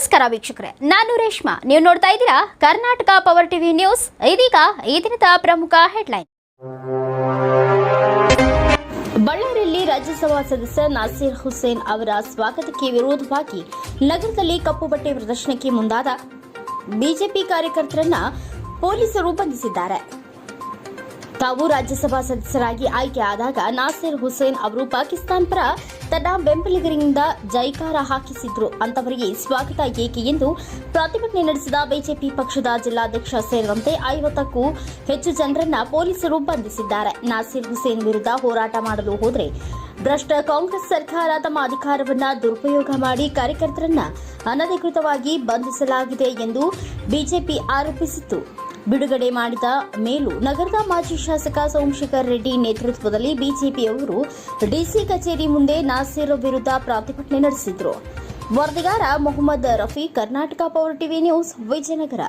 ನಮಸ್ಕಾರ ವೀಕ್ಷಕರೇ, ನಾನು ರೇಷ್ಮಾ. ನೀವು ನೋಡ್ತಾ ಇದ್ದೀರಾ ಕರ್ನಾಟಕ ಪವರ್ ಟಿವಿ ನ್ಯೂಸ್ ಇದೀಗ ಈ ದಿನದ ಪ್ರಮುಖ ಹೆಡ್ಲೈನ್ ಬಳ್ಳಾರಿಯಲ್ಲಿ ರಾಜ್ಯಸಭಾ ಸದಸ್ಯ ನಾಸೀರ್ ಹುಸೇನ್ ಅವರ ಸ್ವಾಗತಕ್ಕೆ ವಿರೋಧವಾಗಿ ನಗರದಲ್ಲಿ ಕಪ್ಪು ಬಟ್ಟೆ ಪ್ರದರ್ಶನಕ್ಕೆ ಮುಂದಾದ ಬಿಜೆಪಿ ಕಾರ್ಯಕರ್ತರನ್ನ ಪೊಲೀಸರು ಬಂಧಿಸಿದ್ದಾರೆ. ತಾವು ರಾಜ್ಯಸಭಾ ಸದಸ್ಯರಾಗಿ ಆಯ್ಕೆ ಆದಾಗ ನಾಸಿರ್ ಹುಸೇನ್ ಅವರು ಪಾಕಿಸ್ತಾನ ಪರ ತನ್ನ ಬೆಂಬಲಿಗರಿಂದ ಜೈಕಾರ ಹಾಕಿಸಿದ್ರು. ಅಂತವರಿಗೆ ಸ್ವಾಗತ ಏಕೆ ಎಂದು ಪ್ರತಿಭಟನೆ ನಡೆಸಿದ ಬಿಜೆಪಿ ಪಕ್ಷದ ಜಿಲ್ಲಾಧ್ಯಕ್ಷ ಸೇರಿದಂತೆ ಐವತ್ತಕ್ಕೂ ಹೆಚ್ಚು ಜನರನ್ನ ಪೊಲೀಸರು ಬಂಧಿಸಿದ್ದಾರೆ. ನಾಸಿರ್ ಹುಸೇನ್ ವಿರುದ್ಧ ಹೋರಾಟ ಮಾಡಲು ಹೋದರೆ ಭ್ರಷ್ಟ ಕಾಂಗ್ರೆಸ್ ಸರ್ಕಾರ ತಮ್ಮ ಅಧಿಕಾರವನ್ನು ದುರುಪಯೋಗ ಮಾಡಿ ಕಾರ್ಯಕರ್ತರನ್ನ ಅನಧಿಕೃತವಾಗಿ ಬಂಧಿಸಲಾಗಿದೆ ಎಂದು ಬಿಜೆಪಿ ಆರೋಪಿಸಿತ್ತು. ಬಿಡುಗಡೆ ಮಾಡಿದ ಮೇಲೂ ನಗರದ ಮಾಜಿ ಶಾಸಕ ಸೋಮಶೇಖರ್ ರೆಡ್ಡಿ ನೇತೃತ್ವದಲ್ಲಿ ಬಿಜೆಪಿಯವರು ಡಿಸಿ ಕಚೇರಿ ಮುಂದೆ ನಾಸೀರ್ ವಿರುದ್ಧ ಪ್ರತಿಭಟನೆ ನಡೆಸಿದರು. ವರದಿಗಾರ Mohammed Rafi, Karnataka power TV news Vijayanagara.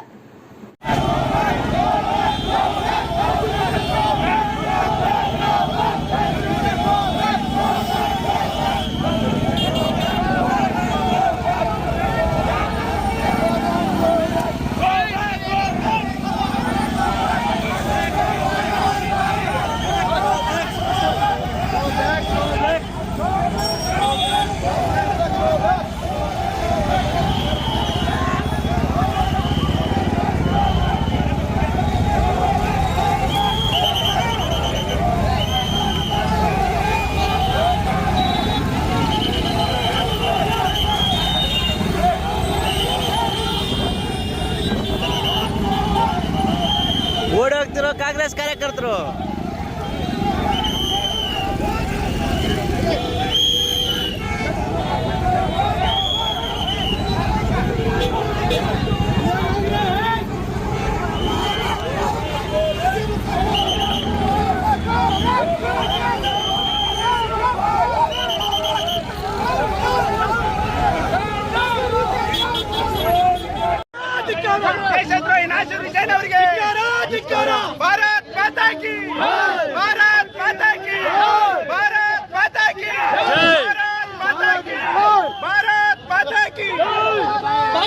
ಹೋಗ್ತಿರೋ Congress ಕಾರ್ಯಕರ್ತರು.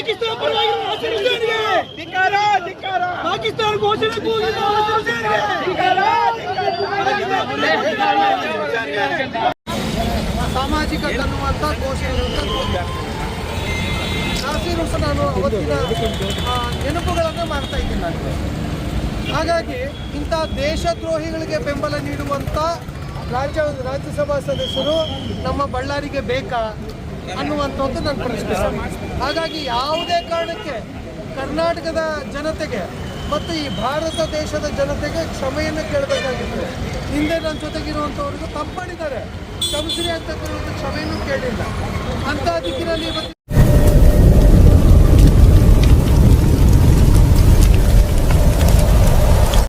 ಪಾಕಿಸ್ತಾನ ಪರವಾಗಿರೋ ನಾಸೀರ್ ಹುಸೇನ್ಗೆ ಧಿಕ್ಕಾರ ಧಿಕ್ಕಾರ. ಪಾಕಿಸ್ತಾನ ಘೋಷಣೆ ಕೂಗಿದ ನಾಸೀರ್ ಹುಸೇನ್ಗೆ ಧಿಕ್ಕಾರ ಸಾಮಾಜಿಕ ಅನ್ನುವಂಥ ಘೋಷಣೆಗಳನ್ನು ನಾಸೀರ್ ಹುಸೇನ್ ಅನ್ನೋ ಅವತ್ತಿನ ಆ, ನೆನಪುಗಳನ್ನು ಮಾಡ್ತಾ ಇದ್ದೀನಿ ನಾನು. ಹಾಗಾಗಿ ಇಂಥ ದೇಶದ್ರೋಹಿಗಳಿಗೆ ಬೆಂಬಲ ನೀಡುವಂಥ ರಾಜ್ಯ ರಾಜ್ಯಸಭಾ ಸದಸ್ಯರು ನಮ್ಮ ಬಳ್ಳಾರಿಗೆ ಬೇಕಾ? ಅನ್ನುವಂಥದ್ದು ನನ್ನ ಪ್ರಶ್ನೆ ಹಾಗಾಗಿ ಯಾವುದೇ ಕಾರಣಕ್ಕೆ ಕರ್ನಾಟಕದ ಜನತೆಗೆ ಮತ್ತು ಈ ಭಾರತ ದೇಶದ ಜನತೆಗೆ ಕ್ಷಮೆಯನ್ನು ಕೇಳಬೇಕಾಗಿತ್ತು. ಹಿಂದೆ ನನ್ನ ಜೊತೆಗಿರುವಂಥವ್ರಿಗೂ ತಪ್ಪು ಮಾಡಿದ್ದಾರೆ ಕ್ಷಮಿಸ್ರಿ ಅಂತ ಕ್ಷಮೆಯನ್ನು ಕೇಳಿಲ್ಲ. ಅಂಥ ದಿಕ್ಕಿನಲ್ಲಿ ಇವತ್ತಿನ